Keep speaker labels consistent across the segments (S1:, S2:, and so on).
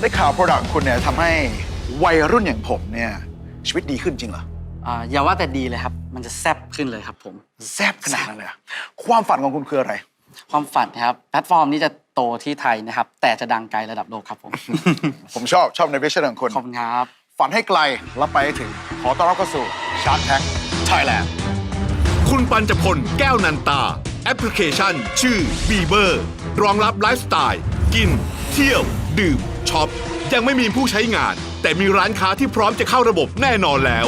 S1: ได้ข่าวโปรดักต์คุณเนี่ยทำให้วัยรุ่นอย่างผมเนี่ย ชีวิตดีขึ้นจริงเหรอ
S2: อ่าอย่าว่าแต่ดีเลยครับ มันจะแซ่บขึ้นเลยครับผม
S1: แซ่บขนาดนั้นเลยเหรอความฝันของคุณคืออะไร
S2: ความฝันนะครับ แพลตฟอร์มนี้จะโตที่ไทยนะครับ แต่จะดังไกลระดับโลกครับผม
S1: ผมชอบชอบในวิชั่นของคุณ
S2: ขอบคุณครับ
S1: ฝันให้ไกลแล้วไปให้ถึง ขอต้อนรับเข้าสู่ชาร์ t แท็กไทยแลนด์
S3: คุณปัญจพลแก้วนันตา แอปพลิเคชัน ชื่อ b ีเบอร์รองรับไลฟ์สไตล์ กิน เที่ยว ดื่ม ช็อปยังไม่มีผู้ใช้งาน แต่มีร้านค้าที่พร้อมจะเข้าระบบแน่นอนแล้ว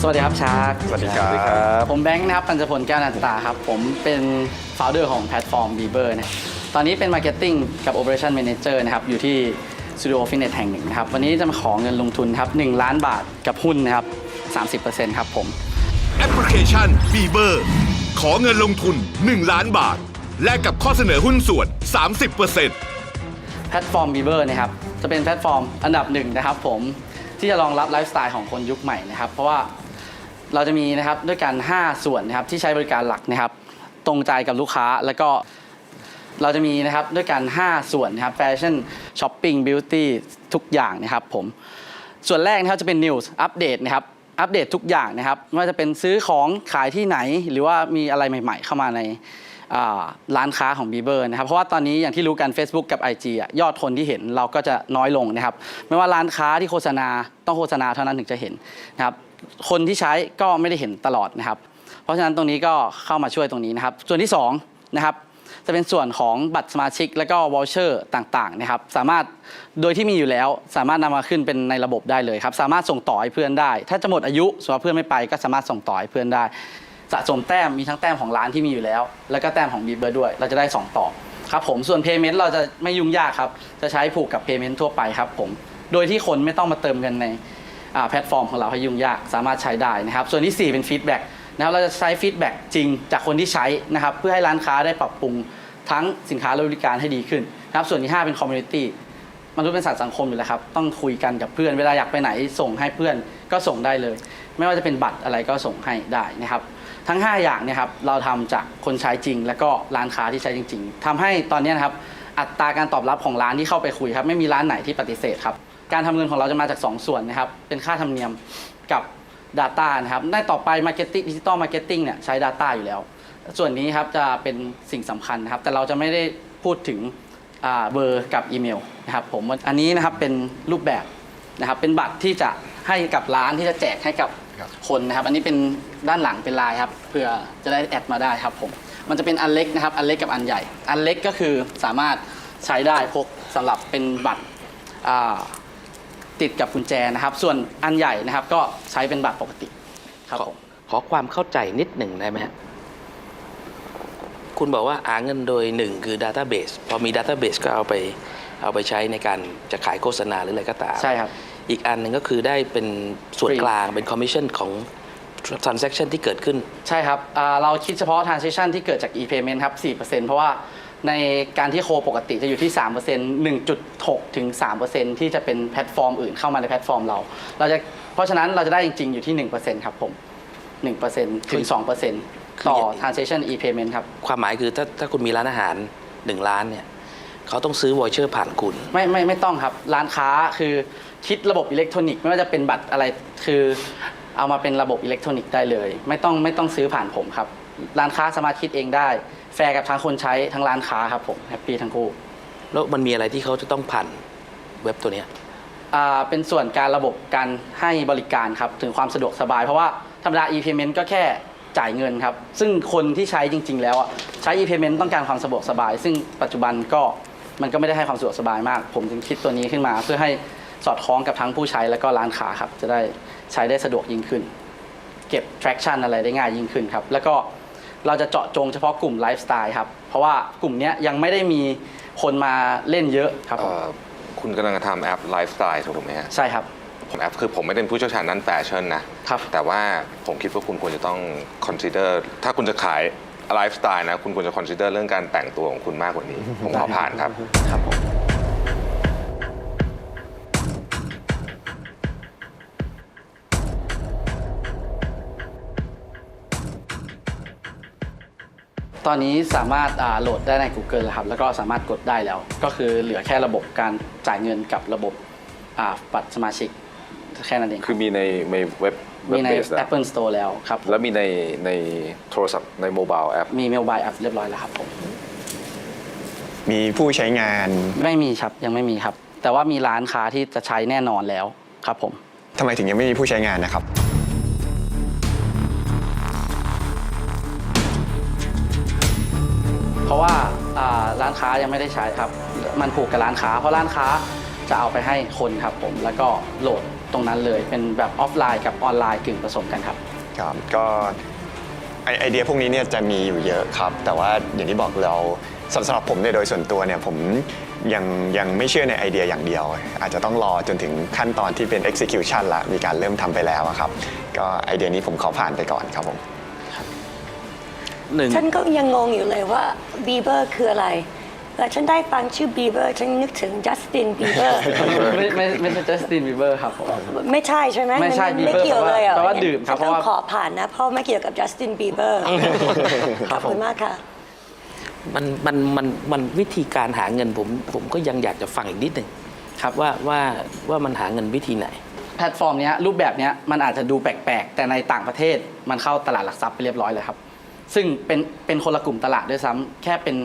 S2: สวัสดีครับชาร์ก
S4: สวัสดีครับ
S2: ผมแบงค์นะครับปัญจพลแก้วนันตาครับ ผมเป็นฟ o u เดอร์ของแพลตฟอร์ม b ีเบอร์นะตอนนี้เป็น Marketing กับ Operation Manager นะครับ อยู่ที่ Studio Fitness แห่งหนึ่งนะครับ วันนี้จะมาขอเงินลงทุนครับ1ล้านบาทกับหุ้นนะครับ 30%ครับผม
S3: แอปพลิเคชัน b ีเบอร์ขอเงินลงทุน 1 ล้านบาท แลกกับข้อเสนอหุ้นส่วน 30%
S2: แพลตฟอร์ม b ีเบอร์นะครับ จะเป็นแพลตฟอร์มอันดับหนึ่งนะครับผมที่จะรองรับไลฟ์สไตล์ของคนยุคใหม่นะครับ เพราะว่าเราจะมีนะครับด้วยกัน 5 ส่วนนะครับที่ใช้บริการหลักนะครับ ตรงใจกับลูกค้าแล้วก็เราจะมีนะครับด้วยกัน 5 ส่วนนะครับแฟชั่นช้อปปิ้งบิวตี้ทุกอย่างนะครับผมส่วนแรกนะครับจะเป็น News อัปเดตนะครับอัปเดตทุกอย่างนะครับไม่ว่าจะเป็นซื้อของขายที่ไหน หรือว่ามีอะไรใหม่ ๆ เข้ามาใน ร้านค้าของ b ีเบอร์นะครับเพราะว่าตอนนี้อย่างที่รู้กัน Facebook กับ IG อะยอดคนที่เห็นเราก็จะน้อยลงนะครับไม่ว่าร้านค้าที่โฆษณาต้องโฆษณาเท่านั้นถึงจะเห็นนะครับคนที่ใช้ก็ไม่ได้เห็นตลอดนะครับ เพราะฉะนั้นตรงนี้ก็เข้ามาช่วยตรงนี้นะครับ ส่วนที่2นะครับจะเป็นส่วนของบัตรสมาชิก และก็วอลเชอร์ต่างๆนะครับสามารถโดยที่มีอยู่แล้ว สามารถนำมาขึ้นเป็นในระบบได้เลยครับสามารถส่งต่อให้เพื่อนได้ ถ้าจะหมดอายุสมมติว่าเพื่อนไม่ไปก็สามารถส่งต่อให้เพื่อนได้ สะสมแต้มมีทั้งแต้มของร้านที่มีอยู่แล้ว แล้วก็แต้มของบีเบอร์ด้วย เราจะได้ 2 ต่อครับผมส่วน Payment เราจะไม่ยุ่งยากครับ จะใช้ผูกกับ Payment ทั่วไปครับผมโดยที่คนไม่ต้องมาเติมเงินในแพลตฟอร์มของเราให้ยุ่งยากสามารถใช้ได้นะครับ ส่วนที่ 4 เป็นฟีดแบ็กนะครับเราจะใช้ฟีดแบ็กจริงจากคนที่ใช้นะครับ เพื่อให้ร้านค้าได้ปรับปรุงทั้งสินค้าและบริการให้ดีขึ้นนะครับ ส่วนที่ 5 เป็นคอมมูนิตี้ มนุษย์เป็นสัตว์สังคมอยู่แล้วครับ ต้องคุยกันกับเพื่อน เวลาอยากไปไหนส่งให้เพื่อนก็ส่งได้เลย ไม่ว่าจะเป็นบัตรอะไรก็ส่งให้ได้นะครับ ทั้ง 5 อย่างเนี่ยครับเราทำจากคนใช้จริง แล้วก็ร้านค้าที่ใช้จริง ๆทำให้ตอนนี้นะครับอัตราการตอบรับของร้านที่เข้าไปคุยครับไม่มีร้านไหนที่ปฏิเสธครับการทำเงินของเราจะมาจาก 2 ส่วนนะครับเป็นค่าธรรมเนียมกับ Data นะครับในต่อไป Marketing Digital Marketing เนี่ยใช้ Data อยู่แล้ว ส่วนนี้ครับจะเป็นสิ่งสำคัญนะครับแต่เราจะไม่ได้พูดถึง เบอร์กับอีเมลนะครับผมอันนี้นะครับเป็นรูปแบบนะครับเป็นบัตรที่จะให้กับร้านที่จะแจกให้กับ
S1: ครับ
S2: คนนะครับ อันนี้เป็นด้านหลังเป็นลายครับเพื่อจะได้แอดมาได้ครับผมมันจะเป็นอันเล็กนะครับอันเล็กกับอันใหญ่ อันเล็กก็คือสามารถใช้ได้พกสำหรับเป็นบัตรอ่าติดกับกุญแจนะครับ ส่วนอันใหญ่นะครับก็ใช้เป็นบัตรปกติครับผม
S4: ขอความเข้าใจนิดหนึ่งได้ไหมฮะ คุณบอกว่าหาเงินโดยหนึ่งคือ Database พอมี Database ก็เอาไปเอาไปใช้ในการจะขายโฆษณาหรืออะไรก็ตาม
S2: ใช่ครับ
S4: อีกอันหนึ่งก็คือได้เป็นส่วน
S2: Free
S4: กลางเป็น Commission ของ Transaction ที่เกิดขึ้น
S2: ใช่ครับอ่าเราคิดเฉพาะ transaction ที่เกิดจาก e-payment ครับ 4%เพราะว่าในการที่โคปกติจะอยู่ที่ 3% 1.6 ถึง 3%ที่จะเป็นแพลตฟอร์มอื่นเข้ามาในแพลตฟอร์มเรา เราจะเพราะฉะนั้นเราจะได้จริง ๆ อยู่ที่ 1%ครับผม 1%ถึง 2% ต่อ transaction e-payment ครับ
S4: ความหมายคือถ้าถ้าคุณมีร้านอาหาร1ล้านเนี่ยเขาต้องซื้อวอเชอร์ผ่านคุณ
S2: ไม่ไม่ไม่ต้องครับ ร้านค้าคือคิดระบบอิเล็กทรอนิกส์ไม่ว่าจะเป็นบัตรอะไรคือ เอามาเป็นระบบอิเล็กทรอนิกส์ได้เลย ไม่ต้องไม่ต้องซื้อผ่านผมครับ ร้านค้าสามารถคิดเองได้ แฟร์กับทั้งคนใช้ทั้งร้านค้าครับผมแฮปปี้ทั้งคู่
S4: แล้วมันมีอะไรที่เขาจะต้องผ่านเว็บตัวเนี้ย
S2: อ่าเป็นส่วนการระบบการให้บริการครับถึงความสะดวกสบาย เพราะว่าธรรมดา e-payment ก็แค่ จ่ายเงินครับ ซึ่งคนที่ใช้จริง ๆ แล้วอะใช้ e-payment ต้องการความสะดวกสบาย ซึ่งปัจจุบันก็มันก็ไม่ได้ให้ความสะดวกสบายมาก ผมจึงคิดตัวนี้ขึ้นมา เพื่อให้สอดคล้องกับทั้งผู้ใช้และก็ร้านค้าครับ จะได้ใช้ได้สะดวกยิ่งขึ้น เก็บ traction อะไรได้ง่ายยิ่งขึ้นครับ แล้วก็เราจะเจาะจงเฉพาะกลุ่มไลฟ์สไตล์ครับ เพราะว่ากลุ่มเนี้ยยังไม่ได้มีคนมาเล่นเยอะครับผม
S5: เอ่อคุณกำลังจะทำแอปไลฟ์สไตล์ถูกไหมฮะ
S2: ใช่ครับ
S5: ผมแอปคือผมไม่ได้เป็นผู้เชี่ยวชาญด้านแฟชั่นนะ
S2: ครับ
S5: แต่ว่าผมคิดว่าคุณควรจะต้อง consider ถ้าคุณจะขายไลฟ์สไตล์นะ คุณควรจะ consider เรื่องการแต่งตัวของคุณมากกว่านี้ ผมขอผ่านครับ
S2: ครับผม
S4: ท
S2: ตอนนี้สามารถอ่าโหลดได้ใน Google แล้วครับ แล้วก็สามารถกดได้แล้ว ก็คือเหลือแค่ระบบการจ่ายเงินกับระบบอ่าบัตรสมาชิก แค่นั้นเอง
S6: คือมีในในเว็บเว็
S2: มี
S6: บ
S2: ใน
S6: เบสแล้ว
S2: Apple Store แล้วครับผม
S6: แล้วมีในในโทรศัพท์ในโมบายแอป
S2: มีเมลบายแอปเรียบร้อยแล้วครับผม
S7: มีผู้ใช้งาน
S2: ไม่มีครับยังไม่มีครับ แต่ว่ามีร้านค้าที่จะใช้แน่นอนแล้วครับผม
S7: ทำไมถึงยังไม่มีผู้ใช้งานนะครับ
S2: เพราะว่าอ่าร้านค้ายังไม่ได้ใช้ครับ มันผูกกับร้านค้า เพราะร้านค้าจะเอาไปให้คนครับผมแล้วก็โหลด ตรงนั้นเลยเป็นแบบออฟไลน์กับออนไลน์กึ่งผสมกันครับ
S7: ครับก็ไอไอเดียพวกนี้เนี่ยจะมีอยู่เยอะครับ แต่ว่าอย่างที่บอกเราสำสำหรับผมเนี่ยโดยส่วนตัวเนี่ยผมยังยังไม่เชื่อในไอเดียอย่างเดียว อาจจะต้องรอจนถึงขั้นตอนที่เป็น execution ละมีการเริ่มทำไปแล้วอะครับ ก็ไอเดียนี้ผมขอผ่านไปก่อนครับผม
S2: หนึ่ง
S8: ฉันก็ยังงงอยู่เลยว่าบีเบอร์คืออะไร แต่ฉันได้ฟังชื่อบีเบอร์ฉันนึกถึงจัสตินบีเบอร์
S2: ไม่ไม่ไม่ใช่จัสตินบีเบอร์ครับผม
S8: ไม่ใช่ใช่ไหม
S2: ไม่ใช่
S8: นไม่
S2: Bieber
S8: เกี่ยวเลยอะ
S2: แปลว่าดื่มครับ
S8: ฉันต้อ
S2: เพราะ
S8: ง
S2: ว่า
S8: ขอผ่านนะเพราะไม่เกี่ยวกับจัสตินบีเบอร์ขอบคุณมากค่ะ
S4: มันมันมันมันวิธีการหาเงินผมผมก็ยังอยากจะฟังอีกนิดหนึ่ง
S2: ครับ
S4: ว่าว่าว่ามันหาเงินวิธีไหน
S2: แพลตฟอร์มเนี้ยรูปแบบเนี้ยมันอาจจะดูแปลกๆ แต่ในต่างประเทศมันเข้าตลาดหลักทรัพย์ไปเรียบร้อยเลยครับ ซึ่งเป็นเป็นคนละกลุ่มตลาดด้วยซ้ำแค่เป็น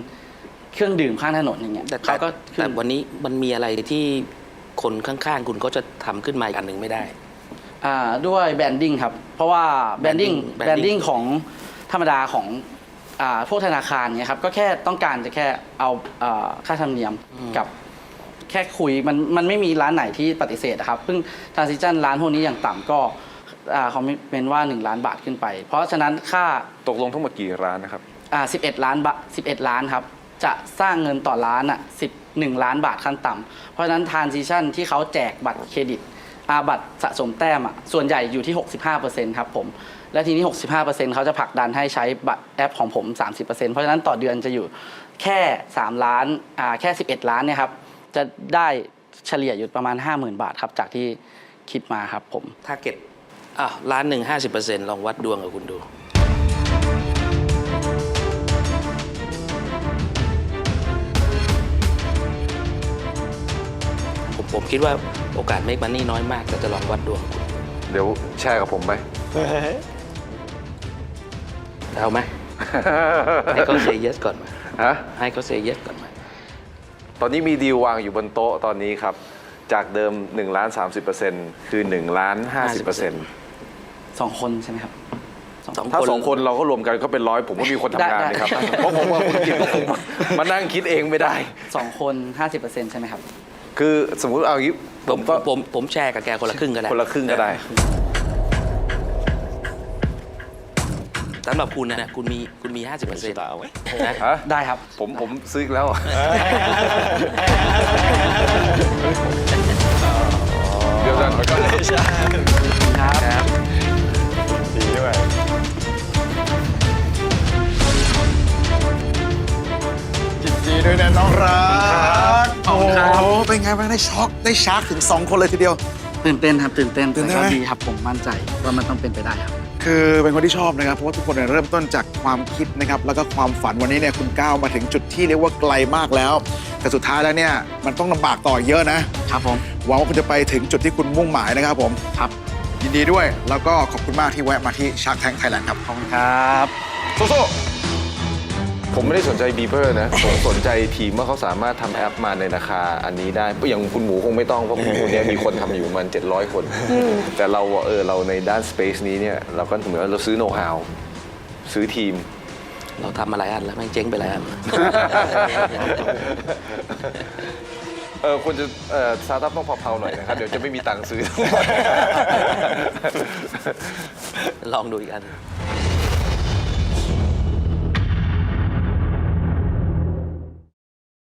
S2: เครื่องดื่มข้างถนนอย่างเงี้ย
S4: แต่
S2: เขาก็ขึ้
S4: แต่
S2: น
S4: วันนี้มันมีอะไรที่คนข้างๆ คุณก็จะทำขึ้นมาอีกอันหนึ่งไม่ได้
S2: อ่าด้วยแบรนดิ้งครับ เพราะว่าแบรนดิ้ง
S4: branding
S2: แบรนดิ้งของธรรมดาของอ่าพวกธนาคารเนี่ยครับก็แค่ต้องการจะแค่เอาอ่าค่าธรรมเนียมกับแค่คุยมันมันไม่มีร้านไหนที่ปฏิเสธนะครับเพิ่งทรานซิชันร้านพวกนี้อย่างต่ำก็อ่าเขาเป็นว่า 1 ล้านบาทขึ้นไป เพราะฉะนั้นค่า
S6: ตกลงทั้งหมดกี่ร้านนะครับ
S2: อ่า11 ล้านบาท11 ล้านครับ จะสร้างเงินต่อล้านอะ11ล้านบาทขั้นต่ำเพราะฉะนั้นทรานซิชันที่เขาแจกบัตรเครดิตอาบัตรสะสมแต้มอะส่วนใหญ่อยู่ที่ 65%ครับผม และทีนี้ 65%เขาจะผลักดันให้ใช้บัตรแอปของผม 30%เพราะฉะนั้นต่อเดือนจะอยู่แค่ 3 ล้านอ่าแค่ 11 ล้านเนี่ยครับจะได้เฉลี่ยอยู่ประมาณ 50,000 บาทครับจากที่คิดมาครับผม
S4: ทาร์เก็ต อะล้านหนึ่งห้าสิบเปอร์เซ็นต์ลองวัดดวงกับคุณดู คิดว่าโอกาสเม k มันนี่น้อยมากแต่จะลองวัดดวงคุณ
S6: เดี๋ยวแชร์กับผมไป
S4: เอาไหมให้เขาเซ y yes ก่อนไหม
S6: ฮะ
S4: ให้เขาเซ y yes ก่อนไหม
S6: ตอนนี้มีดีลวางอยู่บนโต๊ะตอนนี้ครับ จากเดิม1ล้าน30%คือ1ล้าน50%
S2: สองคนใช่ไหมครับสอง
S4: สอง
S6: ถ้า
S4: คน
S6: สองคนเราก็รวมกันก็เป็นร้อยผมก็มีคนทำงาน
S2: ได้
S6: เลยครับ
S2: ได้
S6: เพราะผมว่าคุณกินก็คงมานั่งคิดเองไม่ได้
S2: สองคน50%ใช่ไหมครับ
S6: คือสมมุติเอาอย่างนี้
S4: ผ
S6: ผมมก็
S4: ผมผมแชร์กับแกคนละครึ่งก็ได้
S6: คนละครึ่งก็ได้
S4: สำหรับคุณนะคุณมีคุณมีห้าสิบเปอร์เซ็นต์นะ
S6: ฮะ
S2: ได้ครับ
S6: ผมผมซื้ออีกแล้วเเป็
S1: นไงบ้างได้ช็อกได้ชาร์กถึง 2 คนเลยทีเดียว
S2: ตื่นเต้นครับตื่นเต้น
S1: ตื่นเต้น
S2: แต่
S1: ไหม
S2: ก็ดีครับผมมั่นใจว่ามันต้องเป็นไปได้ครับ
S1: คือเป็นคนที่ชอบนะครับ เพราะว่าทุกคนเนี่ยเริ่มต้นจากความคิดนะครับ แล้วก็ความฝันวันนี้เนี่ยคุณก้าวมาถึงจุดที่เรียกว่าไกลมากแล้ว แต่สุดท้ายแล้วเนี่ยมันต้องลำบากต่อเยอะนะ ครับ
S2: ผม
S1: หวังว่าคุณจะไปถึงจุดที่คุณมุ่งหมายนะครับผม
S2: ครับ
S1: ยินดีด้วย แล้วก็ขอบคุณมากที่แวะมาที่ชาร์กแทงไทยแลนด์ครับ
S2: ขอบคุณครับ
S1: สู้
S6: ผมไม่ได้สนใจบีเบอร์นะ ผมสนใจทีมว่าเขาสามารถทำแอปมาในราคาอันนี้ได้อย่างคุณหมูคงไม่ต้อง เพราะคุณหมูเนี่ยมีคนทำอยู่ประมัน 700 คน แต่เราเออเราในด้าน Space นี้เนี่ยเราก็เหมือนเราซื้อโน้ตฮาวซื้อทีม
S4: เราทำมาหลายอันแล้วแม่งเจ๊งไปหลายอัน
S6: เออควรจะเออสตาร์ทอัพต้องเผาๆหน่อยนะครับ เดี๋ยวจะไม่มีตังค์ซื้อ
S4: ลองดูอีกอัน